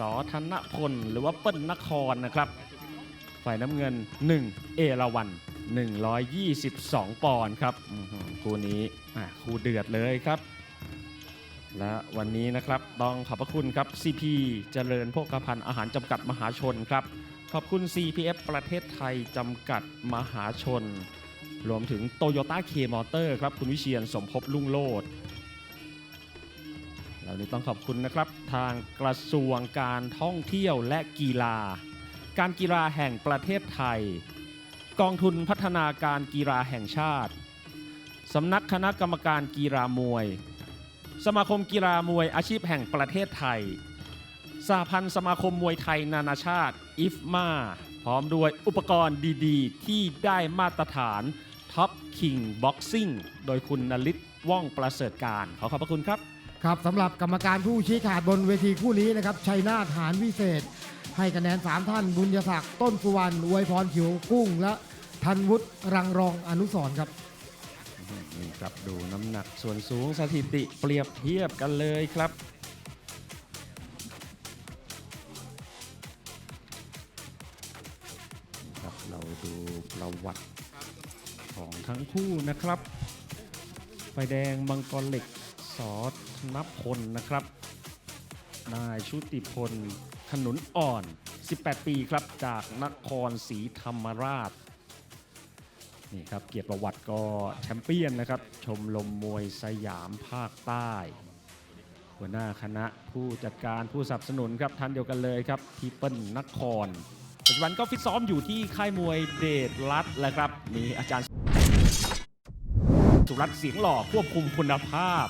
สอธนพลหรือว่าเปิ้ลนครนะครับ ฝ่ายน้ำเงิน 1 เอราวัน 122 ปอนด์ครับคู่นี้คู่เดือดเลยครับ และวันนี้นะครับต้องขอบพระคุณครับ CP เจริญโภคภัณฑ์อาหารจำกัดมหาชนครับ ขอบคุณ CPF ประเทศไทยจำกัดมหาชน รวมถึง Toyota K Motor ครับ คุณวิเชียนสมภพลุ่งโลด แล้วนี้ต้องขอบคุณนะครับทางกระทรวงการท่องเที่ยวและกีฬา การกีฬาแห่งประเทศไทย กองทุนพัฒนาการกีฬาแห่งชาติสำนักคณะกรรมการกีฬามวย สมาคมกีฬามวยอาชีพแห่งประเทศไทยสหพันธ์สมาคมมวยไทยนานาชาติอิฟมาพร้อมด้วยอุปกรณ์ดีๆ ที่ได้มาตรฐานท็อปคิงบ็อกซิ่งโดยคุณนลิศว่องประเสริฐการ ขอขอบพระคุณครับ ครับสำหรับกรรมการผู้ชี้ขาดบนเวทีคู่นี้นะครับชัยนาทหารวิเศษ ให้คะแนน 3 ท่าน บุญยศักดิ์ต้นสุวรรณอวยพรเขียวกุ้ง และธันวุฒิรังรองอนุสรณ์ครับนี่ครับดูน้ำหนักส่วนสูงสถิติเปรียบเทียบกันเลยครับครับ เราดูประวัติของทั้งคู่นะครับ ไฟแดงมังกรเหล็ก สอธนพลนะครับ นายชุติพลขนุนอ่อน 18 ปีครับจากนครศรีธรรมราชนี่ครับเกียรติประวัติก็แชมเปี้ยนนะครับ ชมรมมวยสยามภาคใต้ หัวหน้าคณะผู้จัดการผู้สนับสนุนครับท่านเดียวกันเลยครับพี่เปิ้ลนคร ปัจจุบันก็ฟิตซ้อมอยู่ที่ค่ายมวยเดชรัตน์แหละครับ มีอาจารย์สุรัตน์เสียงหล่อควบคุมคุณภาพ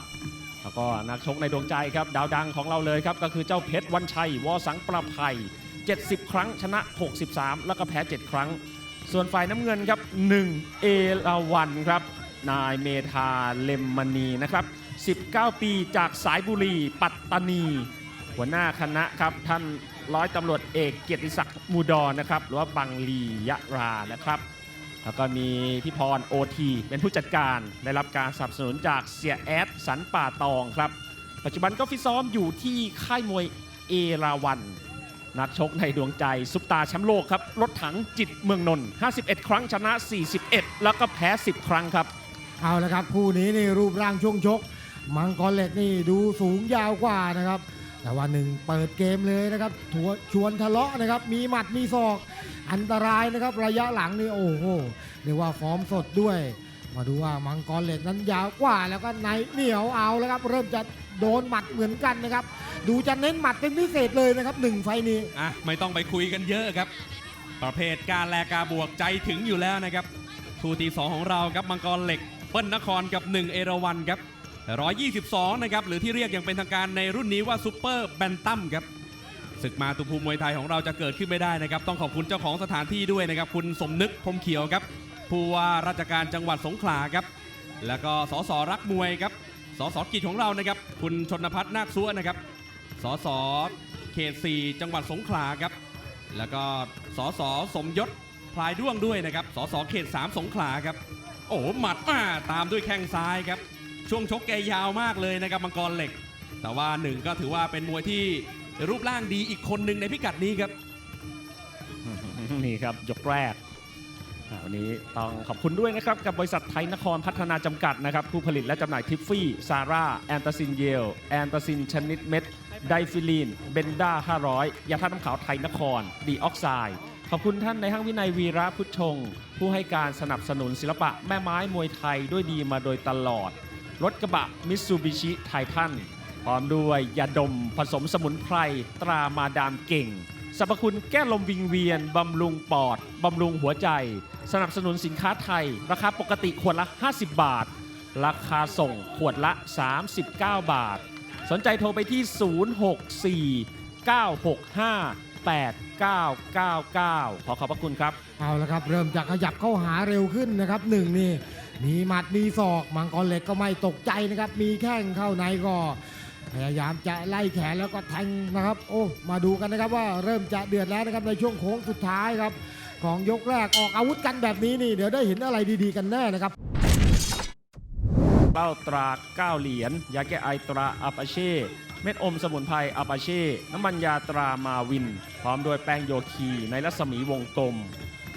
แล้วก็นักชกในดวงใจครับดาวดังของเราเลยครับ ก็คือเจ้าเพชรวันชัยวอสังประภัย 70 ครั้งชนะ 63 แล้วก็แพ้ 7 ครั้ง ส่วนฝ่ายน้ำเงินครับ1เอราวันครับนายเมธาเลมมณีนะครับ 19 ปีจากสายบุรีปัตตานี หัวหน้าคณะครับท่านร้อยตำรวจเอกเกียรติศักดิ์มูดอนนะครับ หรือว่าบังลียะรานะครับ แล้วก็มีพี่พรโอทีเป็นผู้จัดการได้รับการสนับสนุนจากเสียแอดสันป่าตองครับ ปัจจุบันก็ฟิตซ้อมอยู่ที่ค่ายมวยเอราวันนักชกในดวงใจซุปตาแชมป์โลกครับรถถังจิตเมืองนนท์51 ครั้งชนะ 41 แล้วก็แพ้ 10 ครั้งครับ เอาละครับ คู่นี้นี่รูปร่างช่วงชก มังกรเหล็กนี่ดูสูงยาวกว่านะครับ แต่ว่าหนึ่งเปิดเกมเลยนะครับถัวชวนทะเลาะนะครับ มีหมัดมีศอก อันตรายนะครับ ระยะหลังนี่โอ้โหเรียกว่าฟอร์มสดด้วย มาดูว่ามังกรเหล็กนั้นยาวกว่าแล้วก็ในเหนียวเอาแล้วครับ เริ่มจะโดนหมัดเหมือนกันนะครับ ดูจะเน้นหมัดเป็นพิเศษเลยนะครับหนึ่งไฟล์นี้ อะไม่ต้องไปคุยกันเยอะครับ ประเภทการแลกาบวกใจถึงอยู่แล้วนะครับทูตี2ของเราครับมังกรเหล็กเปิ้ลนครกับ1เอราวันครับ 122 นะครับ หรือที่เรียกอย่างเป็นทางการในรุ่นนี้ว่าซูเปอร์แบนตัมครับศึกมาตุภูมิมวยไทยของเราจะเกิดขึ้นไม่ได้นะครับ ต้องขอบคุณเจ้าของสถานที่ด้วยนะครับ คุณสมนึกพรมเขียวครับ ผู้ว่าราชการจังหวัดสงขลาครับ แล้วก็สสรักมวยครับสสกิจของเรานะครับ คุณชนพัฒน์นาคซัวนะครับสสเขต4จังหวัดสงขลาครับ แล้วก็สสสมยศพลายด้วงด้วยนะครับสสเขต3สงขลาครับ โอ้โหหมัดมาตามด้วยแข้งซ้ายครับ ช่วงชกแกยาวมากเลยนะครับมังกรเหล็ก แต่ว่าหนึ่งก็ถือว่าเป็นมวยที่รูปร่างดีอีกคนหนึ่งในพิกัดนี้ครับ นี่ครับยกแรกวันนี้ต้องขอบคุณด้วยนะครับ กับบริษัทไทยนครพัฒนาจำกัดนะครับ ผู้ผลิตและจำหน่ายทิฟฟี่ ซาร่า แอนตาซินเยล แอนตาซินชนิดเม็ด ไดฟิลีน เบนด้า 500 ยาธาตุน้ำขาวไทยนคร ดีออกไซด์ขอบคุณท่านในห้างวินัยวีระพุทธชง ผู้ให้การสนับสนุนศิลปะแม่ไม้มวยไทยด้วยดีมาโดยตลอด รถกระบะมิตซูบิชิไททันพร้อมด้วยยาดมผสมสมุนไพรตรามาดามเก่งสรรพคุณแก้ลมวิงเวียน บำรุงปอด บำรุงหัวใจ สนับสนุนสินค้าไทย ราคาปกติขวดละ 50 บาท ราคาส่งขวดละ 39 บาท สนใจโทรไปที่ 064 965 8999 ขอขอบพระคุณครับ เอาละครับ เริ่มจะขยับเข้าหาเร็วขึ้นนะครับหนึ่งนี่ มีหมัดมีศอกมังกรเหล็กก็ไม่ตกใจนะครับ มีแข้งเข้าในก็พยายามจะไล่แขนแล้วก็แทงนะครับ โอ้มาดูกันนะครับว่าเริ่มจะเดือดแล้วนะครับในช่วงโค้งสุดท้ายครับ ของยกแรกออกอาวุธกันแบบนี้นี่ เดี๋ยวได้เห็นอะไรดีๆกันแน่นะครับเป้าตรา9เหรียญยาแก้ไอตราอาปาเช่เม็ดอมสมุนไพรอาปาเช่น้ำมันยาตรามาวิน พร้อมด้วยแป้งโยคีในรัศมีวงกลม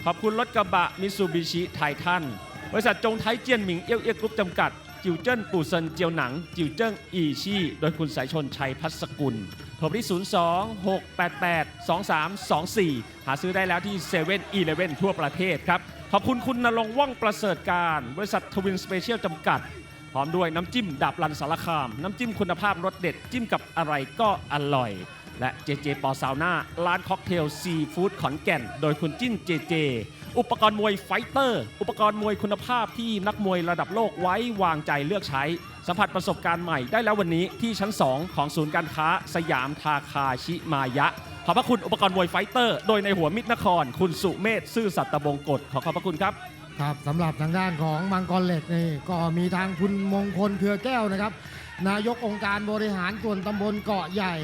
ขอบคุณรถกระบะมิซูบิชิไททัน บริษัทจงไทยเจียนหมิงเอี้ยวเอี้ยกรุ๊ปจำกัด จิวเจิ้นปู่เซินเจียวหนัง จิวเจิ้งอีชี่ โดยคุณสายชนชัยพัสกุลโทรไปที่ 02 688 2324 หาซื้อได้แล้วที่7 e เ e ่ e อทั่วประเทศครับ ขอบคุณคุณนรงค์ว่องประเสริฐการ บริษัททวินสเปเชียลจำกัด พร้อมด้วยน้ำจิ้มดาบลันสารคาม น้ำจิ้มคุณภาพรสเด็ด จิ้มกับอะไรก็อร่อยและเจเจปอซาวน่าร้านค็อกเทลซีฟู้ดขอนแก่น โดยคุณจิ้นเจเจ อุปกรณ์มวยไฟเตอร์ อุปกรณ์มวยคุณภาพที่นักมวยระดับโลกไว้วางใจเลือกใช้ สัมผัสประสบการณ์ใหม่ได้แล้ววันนี้ที่ชั้น 2 ของศูนย์การค้า สยามทาคาชิมายะ ขอบพระคุณอุปกรณ์มวยไฟเตอร์ โดยในหัวมิตรนคร คุณสุเมธซื่อสัตตบงกฎขอขอบพระคุณครับครับสำหรับทางด้านของมังกรเหล็กนี่ก็มีทางคุณมงคลเครือแก้วนะครับ นายกองค์การบริหารส่วนตำบลเกาะใหญ่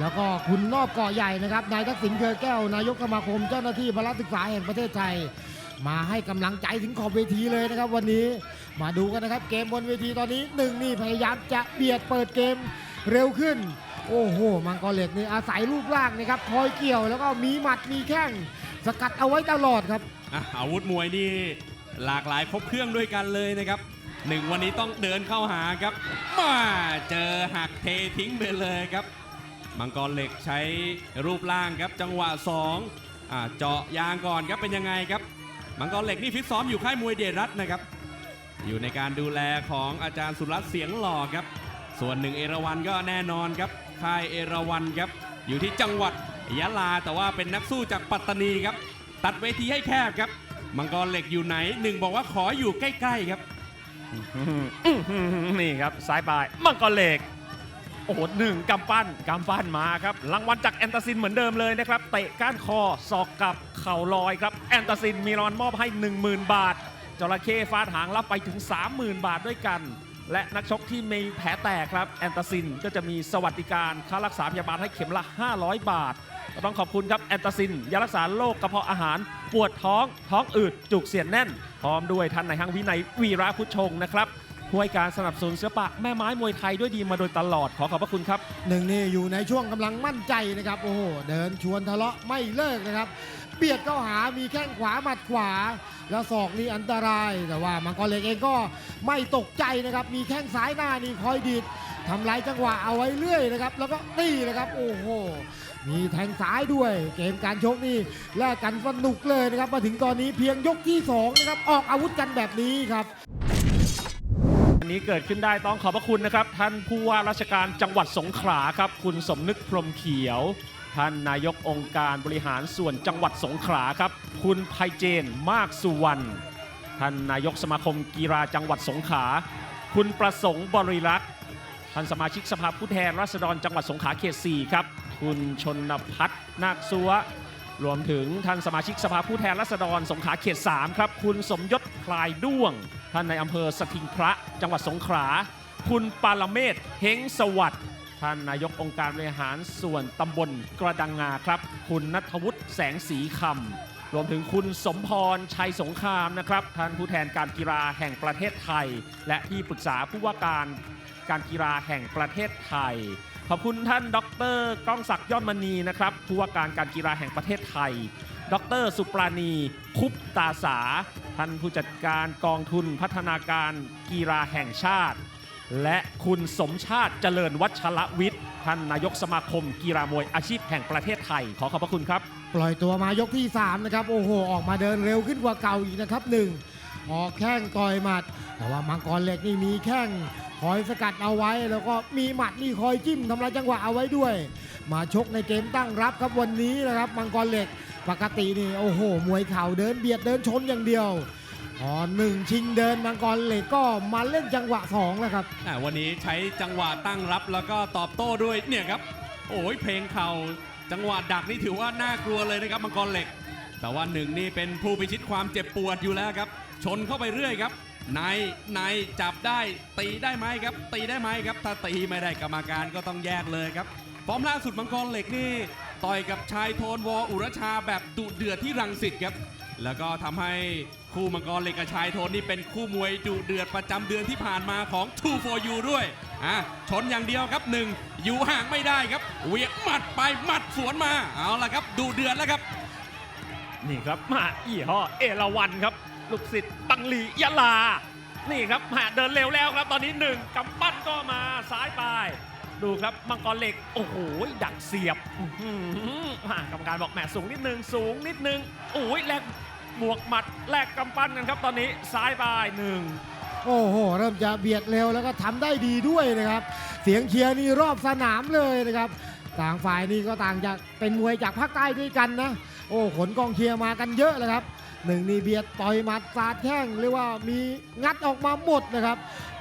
แล้วก็คุณนอบเกาะใหญ่นะครับนายทักษิณเครือแก้วนายกสมาคมเจ้าหน้าที่พละศึกษาแห่งประเทศไทย มาให้กำลังใจถึงขอบเวทีเลยนะครับ วันนี้มาดูกันนะครับ เกมบนเวทีตอนนี้หนึ่งนี่พยายามจะเบียดเปิดเกมเร็วขึ้น โอ้โห มังกรเหล็กนี่อาศัยรูปร่างนะครับคอยเกี่ยวแล้วก็มีหมัดมีแข้งสกัดเอาไว้ตลอดครับอาวุธมวยนี่หลากหลายครบเครื่องด้วยกันเลยนะครับหนึ่งวันนี้ต้องเดินเข้าหาครับมาเจอหักเททิ้งไปเลยครับ มังกรเหล็กใช้รูปร่างครับจังหวะ2อ่าเจาะยางก่อนครับเป็นยังไงครับ มังกรเหล็กนี่ฟิตซ้อมอยู่ค่ายมวยเดชรัตน์นะครับ อยู่ในการดูแลของอาจารย์สุรัตน์เสียงหล่อครับ ส่วนหนึ่งเอราวันก็แน่นอนครับค่ายเอราวันครับ อยู่ที่จังหวัดยะลาแต่ว่าเป็นนักสู้จากปัตตานีครับ ตัดเวทีให้แคบครับ มังกรเหล็กอยู่ไหนหนึ่งบอกว่าขออยู่ใกล้ๆครับ นี่ครับซ้ายปลายมังกรเหล็ก อ้โหหนึ่งกำปั้นกำปั้นมาครับรางวัลจากแอนตาซินเหมือนเดิมเลยนะครับเตะก้านคอศอกกับเข่าลอยครับแอนตาซินมีรางวัลมอบให้ 10,000 บาทจระเข้ฟาดหางรับไปถึง 30,000 บาทด้วยกัน และนักชกที่มีแผลแตกครับแอนตาซินก็จะมีสวัสดิการค่ารักษาพยาบาลให้เข็มละ 500 บาทต้องขอบคุณครับแอนตาซินยารักษาโรคกระเพาะอาหาร ปวดท้อง ท้องอืดจุกเสียดแน่น พร้อมด้วยท่านนายห้างวินัยวีระพุทธชงนะครับ ช่วยการสนับสนุนศิลปะแม่ไม้มวยไทยด้วยดีมาโดยตลอดขอขอบพระคุณครับ หนึ่งนี่อยู่ในช่วงกำลังมั่นใจนะครับ โอ้โห เดินชวนทะเลาะไม่เลิกนะครับ เบียดเข้าหามีแข้งขวาหมัดขวา แล้วศอกนี่อันตราย แต่ว่ามังกรเหล็กเองก็ไม่ตกใจนะครับ มีแข้งซ้ายหน้านี่คอยดีดทำลายจังหวะเอาไว้เรื่อยนะครับ แล้วก็ตีนะครับ โอ้โห มีแทงซ้ายด้วย เกมการชกนี่แลกกันสนุกเลยนะครับ มาถึงตอนนี้เพียงยกที่สองนะครับ ออกอาวุธกันแบบนี้ครับ อันนี้เกิดขึ้นได้ต้องขอบพระคุณนะครับ ท่านผู้ว่าราชการจังหวัดสงขลาครับ คุณสมนึกพรมเขียว ท่านนายกองค์การบริหารส่วนจังหวัดสงขลาครับ คุณไพเจนมากสุวรรณท่านนายกสมาคมกีฬาจังหวัดสงขลาคุณประสงค์บริรักษ์ท่านสมาชิกสภาผู้แทนราษฎรจังหวัดสงขลาเขต4ครับ คุณชนพัฒน์นาคซัวรวมถึงท่านสมาชิกสภาผู้แทนราษฎรสงขลาเขต3ครับ คุณสมยศพลายด้วง ท่านในอำเภอสถิงพระจังหวัดสงขลาคุณปาลเมศเฮงสวัสดิ์ท่านนายกองค์การบริหารส่วนตำบลกระดังงาครับ คุณนัทวุฒิแสงสีคำรวมถึงคุณสมพรชัยสงครามนะครับ ท่านผู้แทนการกีฬาแห่งประเทศไทย และที่ปรึกษาผู้ว่าการการกีฬาแห่งประเทศไทย ขอบคุณท่านดรก้องศักดิ์ยอดมณีนะครับผู้ว่าการการกีฬาแห่งประเทศไทย ดรสุปราณีคุปตาสา ท่านผู้จัดการกองทุนพัฒนาการกีฬาแห่งชาติ และคุณสมชาติเจริญวัชระวิทย์ ท่านนายกสมาคมกีฬามวยอาชีพแห่งประเทศไทย ขอขอบพระคุณครับ ปล่อยตัวมายกที่ 3 นะครับ โอ้โห ออกมาเดินเร็วขึ้นกว่าเก่าอีกนะครับหนึ่งออกแข้งต่อยหมัด แต่ว่ามังกรเหล็กนี่มีแข้งคอยสกัดเอาไว้ แล้วก็มีหมัดนี่คอยจิ้มทำลายจังหวะเอาไว้ด้วย มาชกในเกมตั้งรับครับวันนี้นะครับมังกรเหล็ก ปกตินี่โอ้โห มวยเข่าเดินเบียดเดินชนอย่างเดียวพอหนึ่งชิงเดินมังกรเหล็กก็มาเล่นจังหวะสองแล้วครับวันนี้ใช้จังหวะตั้งรับแล้วก็ตอบโต้ด้วยเนี่ยครับ โอ้ยเพลงเข่าจังหวะดักนี่ถือว่าน่ากลัวเลยนะครับมังกรเหล็ก แต่ว่าหนึ่งนี่เป็นผู้พิชิตความเจ็บปวดอยู่แล้วครับ ชนเข้าไปเรื่อยครับในในจับได้ตีได้ไหมครับ ตีได้ไหมครับ ถ้าตีไม่ได้กรรมการก็ต้องแยกเลยครับฟอร์มล่าสุดมังกรเหล็กนี่ ต่อยกับชายโทนวออุรชาแบบดุเดือดที่รังสิตครับ แล้วก็ทำให้คู่มังกรเหล็กกับชายโทนนี่เป็นคู่มวยดุเดือดประจำเดือนที่ผ่านมาของ2 for you ด้วยอะชนอย่างเดียวครับหนึ่งอยู่ห่างไม่ได้ครับเวียงหมัดไปหมัดสวนมาเอาละครับดุเดือดแล้วครับ นี่ครับมาอีห่อเอราวันครับ ลูกศิษย์บังลียะลา นี่ครับมาเดินเร็วแล้วครับ ตอนนี้หนึ่งกำปั้นก็มาซ้ายไป ดูครับมังกรเหล็ก โอ้โห ดักเสียบกรรมการบอกแหมสูงนิดนึง สูงนิดนึงโอ้ยแลกบวกหมัดแลกกำปั้นกันครับตอนนี้ซ้ายไปหนึ่งโอ้โห เริ่มจะเบียดเร็วแล้วก็ทำได้ดีด้วยนะครับ เสียงเชียร์นี่รอบสนามเลยนะครับ ต่างฝ่ายนี่ก็ต่างจากเป็นมวยจากภาคใต้ด้วยกันนะ โอ้ขนกองเชียร์มากันเยอะเลยครับหนึ่งนี่เบียดต่อยหมัดสาดแข้งเรียกว่ามีงัดออกมาหมดนะครับ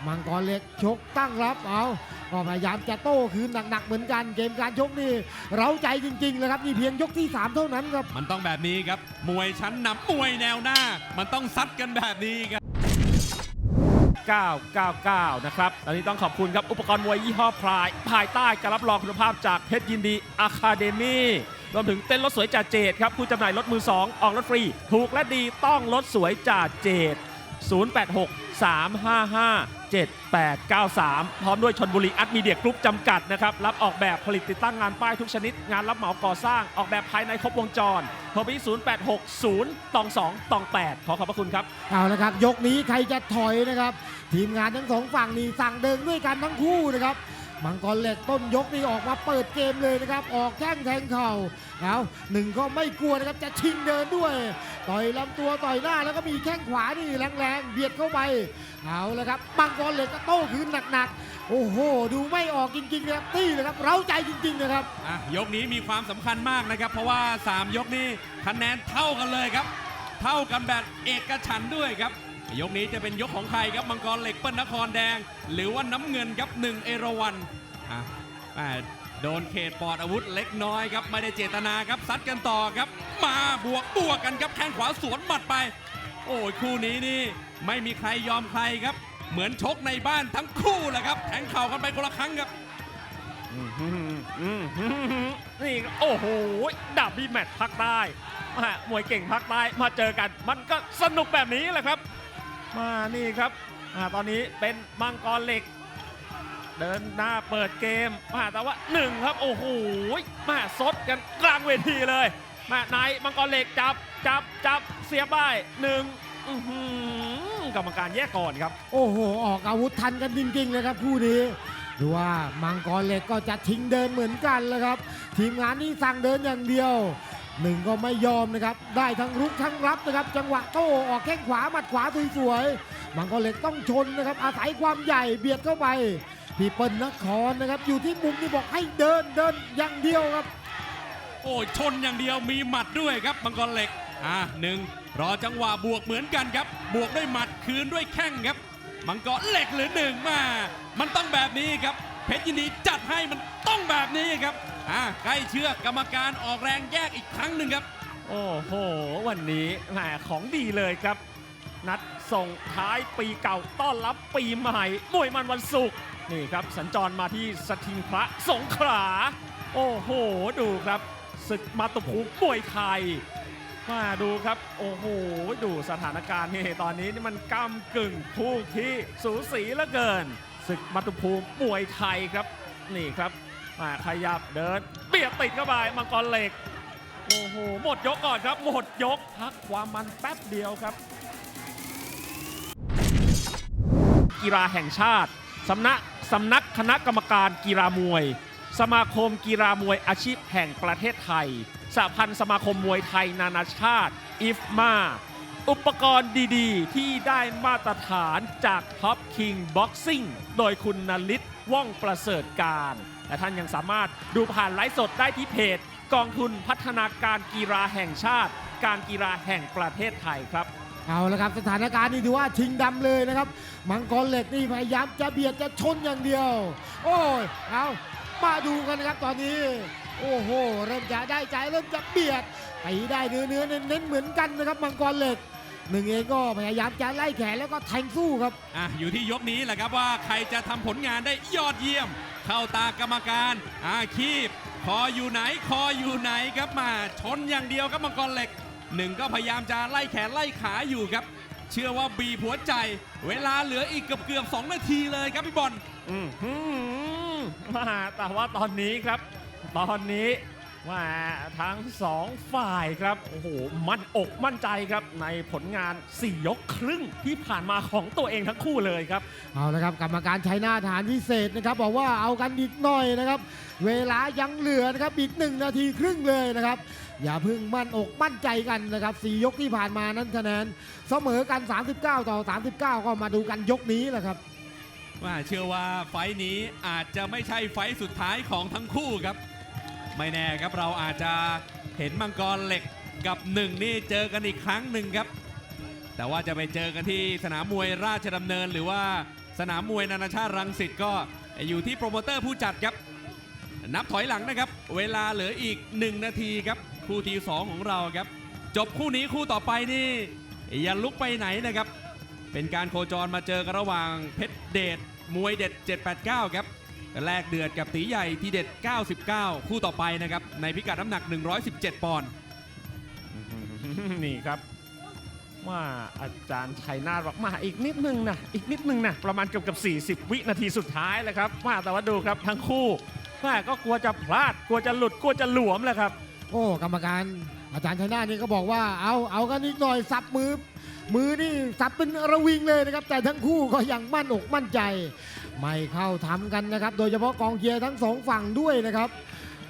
มังกรเล็กชกตั้งรับเอา ก็พยายามจะโต้คืนหนักๆเหมือนกันเกมการชกนี่เร้าใจจริงๆเลยครับนี่เพียงยกที่สามเท่านั้นครับ มันต้องแบบนี้ครับ มวยชั้นนำมวยแนวหน้า มันต้องซัดกันแบบนี้ครับ 999 นะครับตอนนี้ต้องขอบคุณครับ อุปกรณ์มวยยี่ห้อพราย ภายใต้การรับรองคุณภาพจากเพชรยินดีอะคาเดมี่รวมถึงเต้นรถสวยจ่าเจดครับผู้จำหน่ายรถมือ 2 ออกรถฟรี ถูกและดีต้องรถสวยจ่าเจด086 355 7893 พร้อมด้วยชนบุรีอัดมีเดียกรุ๊ปจำกัดนะครับ รับออกแบบผลิตติดตั้งงานป้ายทุกชนิด งานรับเหมาก่อสร้าง ออกแบบภายในครบวงจรโทรไปที่086 0ตอง2ตอง8ขอขอบพระคุณครับ เอาละครับ ยกนี้ใครจะถอยนะครับ ทีมงานทั้งสองฝั่งนี่สั่งเดินด้วยกันทั้งคู่นะครับ มังกรเหล็กต้นยกนี่ออกมาเปิดเกมเลยนะครับ ออกแข้งแทงเข่าเอาหนึ่งก็ไม่กลัวนะครับจะชิงเดินด้วย ต่อยลำตัวต่อยหน้าแล้วก็มีแข้งขวานี่แรงๆเบียดเข้าไปเอาและครับมังกรเหล็กก็โต้คืนหนักๆโอ้โห ดูไม่ออกจริงๆนะครับตี้นะครับเร้าใจจริงๆนะครับอะยกนี้มีความสำคัญมากนะครับ เพราะว่า 3 ยกนี้คะแนนเท่ากันเลยครับ เท่ากันแบบเอกฉันท์ด้วยครับ ยกนี้จะเป็นยกของใครครับมังกรเหล็กเปิ้ลนครแดง หรือว่าน้ำเงินครับหนึ่งเอราวันอะโดนเขตปอดอาวุธเล็กน้อยครับ ไม่ได้เจตนาครับซัดกันต่อครับ มาบวกบวกกันครับแข้งขวาสวนหมัดไป โอ้ยคู่นี้นี่ไม่มีใครยอมใครครับ เหมือนชกในบ้านทั้งคู่แหละครับแทงเข่ากันไปคนละครั้งครับนี่โอ้โหดับบี้แมตช์ภาคใต้แม่มวยเก่งภาคใต้มาเจอกัน มันก็สนุกแบบนี้แหละครับ มานี่ครับอ่าตอนนี้เป็นมังกรเหล็ก เดินหน้าเปิดเกมมาแต่ว่าหนึ่งครับ โอ้โหมาซดกันกลางเวทีเลยมานายมังกรเหล็กจับจับจับเสียบไปหนึ่งกรรมการแยกก่อนครับ โอ้โห ออกอาวุธทันกันจริงๆเลยครับคู่นี้ดูว่ามังกรเหล็กก็จะทิ้งเดินเหมือนกันเลยครับ ทีมงานนี่สั่งเดินอย่างเดียว หนึ่งก็ไม่ยอมนะครับ ได้ทั้งรุกทั้งรับนะครับ จังหวะโต้ออกแข้งขวาหมัดขวาสวยๆมังกรเหล็กต้องชนนะครับ อาศัยความใหญ่เบียดเข้าไปพี่เปิ้ลนครนะครับ อยู่ที่มุมนี่บอกให้เดินเดินอย่างเดียวครับ โอ้ยชนอย่างเดียวมีหมัดด้วยครับมังกรเหล็กอะหนึ่งรอจังหวะบวกเหมือนกันครับ บวกด้วยหมัดคืนด้วยแข้งครับ มังกรเหล็กหรือหนึ่งมา มันต้องแบบนี้ครับ เพชรยินดีจัดให้มันต้องแบบนี้ครับ อะใกล้เชือกกรรมการออกแรงแยกอีกครั้งหนึ่งครับ โอ้โห วันนี้แหมของดีเลยครับ นัดส่งท้ายปีเก่าต้อนรับปีใหม่มวยมันวันศุกร์นี่ครับ สัญจรมาที่สถิงพระสงขลาโอ้โห ดูครับศึกมาตุภูมิมวยไทยมาดูครับ โอ้โห ดูสถานการณ์นี่ตอนนี้นี่มันก้ากึ่งคู่ที่สูสีเหลือเกินศึกมาตุภูมิมวยไทยครับ นี่ครับ มาขยับเดิน เบียดติดเข้าไปมังกรเหล็ก โอ้โห หมดยกก่อนครับ หมดยกพักความมันแป๊บเดียวครับ กีฬาแห่งชาติ สำนักสำนักคณะกรรมการกีฬามวย สมาคมกีฬามวยอาชีพแห่งประเทศไทยสหพันธ์สมาคมมวยไทยนานาชาติอิฟมาอุปกรณ์ดีๆ ที่ได้มาตรฐานจากท็อปคิงบ็อกซิ่งโดยคุณนลิศว่องประเสริฐการ และท่านยังสามารถดูผ่านไลฟ์สดได้ที่เพจ กองทุนพัฒนาการกีฬาแห่งชาติ การกีฬาแห่งประเทศไทยครับ เอาละครับสถานการณ์นี่ถือว่าชิงดำเลยนะครับ มังกรเหล็กนี่พยายามจะเบียดจะชนอย่างเดียว โอ้ยเอามาดูกันนะครับตอนนี้ โอ้โหเริ่มจะได้ใจเริ่มจะเบียดไปได้เนื้อเนื้อเน้นๆเหมือนกันนะครับมังกรเหล็กหนึ่งเองก็พยายามจะไล่แขนแล้วก็แทงสู้ครับ อะอยู่ที่ยกนี้แหละครับว่าใครจะทำผลงานได้ยอดเยี่ยม เข้าตากรรมการอาคีบคออยู่ไหนคออยู่ไหนครับมาชนอย่างเดียวครับมังกรเหล็กหนึ่งก็พยายามจะไล่แขนไล่ขาอยู่ครับ เชื่อว่าบีหัวใจ เวลาเหลืออีกเกือบเกือบสองนาทีเลยครับพี่บอลอืมหืมมาแต่ว่าตอนนี้ครับ ตอนนี้ ว่าทั้งสองฝ่ายครับ โอ้โห มั่นอกมั่นใจครับในผลงาน 4 ยกครึ่งที่ผ่านมาของตัวเองทั้งคู่เลยครับ เอาละครับกรรมการใช้หน้าฐานพิเศษนะครับ บอกว่าเอากันอีกหน่อยนะครับ เวลายังเหลือนะครับอีกหนึ่งนาทีครึ่งเลยนะครับ อย่าเพึ่งมั่นอกมั่นใจกันนะครับสี่ยกที่ผ่านมานั้นคะแนนเสมอกัน 39 ต่อ 39 ก็มาดูกันยกนี้แหละครับว่าเชื่อว่าไฟท์นี้อาจจะไม่ใช่ไฟท์สุดท้ายของทั้งคู่ครับ ไม่แน่ครับเราอาจจะเห็นมังกรเหล็กกับหนึ่งนี่เจอกันอีกครั้งหนึ่งครับ แต่ว่าจะไปเจอกันที่สนามมวยราชดำเนิน หรือว่าสนามมวยนานาชาติรังสิตก็อยู่ที่โปรโมเตอร์ผู้จัดครับ นับถอยหลังนะครับ เวลาเหลืออีก 1 นาทีครับคู่ที่2ของเราครับ จบคู่นี้คู่ต่อไปนี่อย่าลุกไปไหนนะครับ เป็นการโคจรมาเจอกันระหว่างเพชรเดชมวยเด็ด 789 ครับ แลกเดือดกับตีใหญ่ทีเด็ด 99 คู่ต่อไปนะครับ ในพิกัดน้ำหนัก 117 ปอนด์นี่ครับว่าอาจารย์ชัยนาทบอกมาอีกนิดนึงนะอีกนิดนึงนะประมาณเกือบกับ 40 วินาทีสุดท้ายแล้วครับว่าแต่ว่าดูครับทั้งคู่แม่ก็กลัวจะพลาด กลัวจะหลุดกลัวจะหลวมแหละครับ โอ้กรรมการอาจารย์ชัยนาทนี่ก็บอกว่าเอาเอากันอีกหน่อยสับมือ มือนี่สับเป็นระวิงเลยนะครับ แต่ทั้งคู่ก็ยังมั่นอกมั่นใจ ไม่เข้าทำกันนะครับ โดยเฉพาะกองเชียร์ทั้งสองฝั่งด้วยนะครับ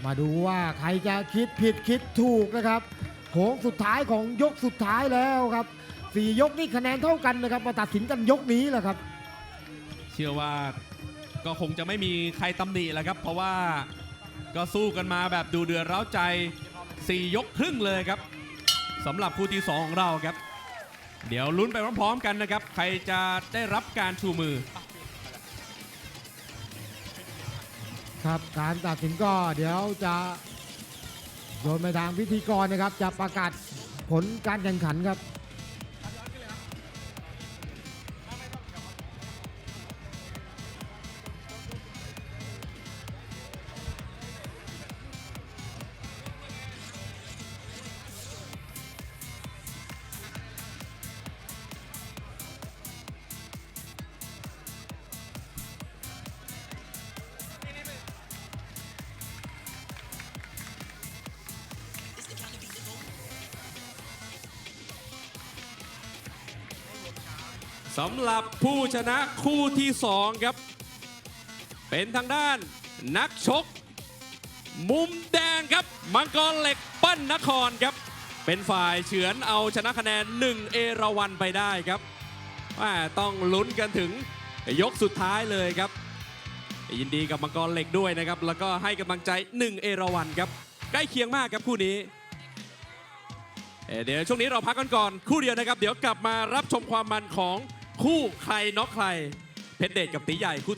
มาดูว่าใครจะคิดผิดคิดถูกนะครับโค้งสุดท้ายของยกสุดท้ายแล้วครับสี่ยกนี่คะแนนเท่ากันนะครับมาตัดสินกันยกนี้แหละครับ เชื่อว่าก็คงจะไม่มีใครตำหนิแหละครับ เพราะว่าก็สู้กันมาแบบดูเดือดร้าวใจ 4 ยกครึ่งเลยครับสำหรับคู่ที่ 2 ของเราครับ เดี๋ยวลุ้นไปพร้อมๆกันนะครับ ใครจะได้รับการชูมือ ครับการตัดสินก็เดี๋ยวจะโยนไปทางพิธีกรนะครับ จะประกาศผลการแข่งขันครับ สำหรับผู้ชนะคู่ที่ 2 ครับ เป็นทางด้านนักชก มุมแดงครับ มังกรเหล็กปั้นนครครับ เป็นฝ่ายเฉือนเอาชนะคะแนน 1 เอราวันไปได้ครับว่าต้องลุ้นกันถึงยกสุดท้ายเลยครับ ยินดีกับมังกรเหล็กด้วยนะครับ แล้วก็ให้กำลังใจ 1 เอราวันครับ ใกล้เคียงมากครับคู่นี้เเดี๋ยวช่วงนี้เราพักกันก่อน คู่เดียวนะครับ เดี๋ยวกลับมารับชมความมันของ คู่ใครน็อกใคร เพชรเดชกับตีใหญ่คู่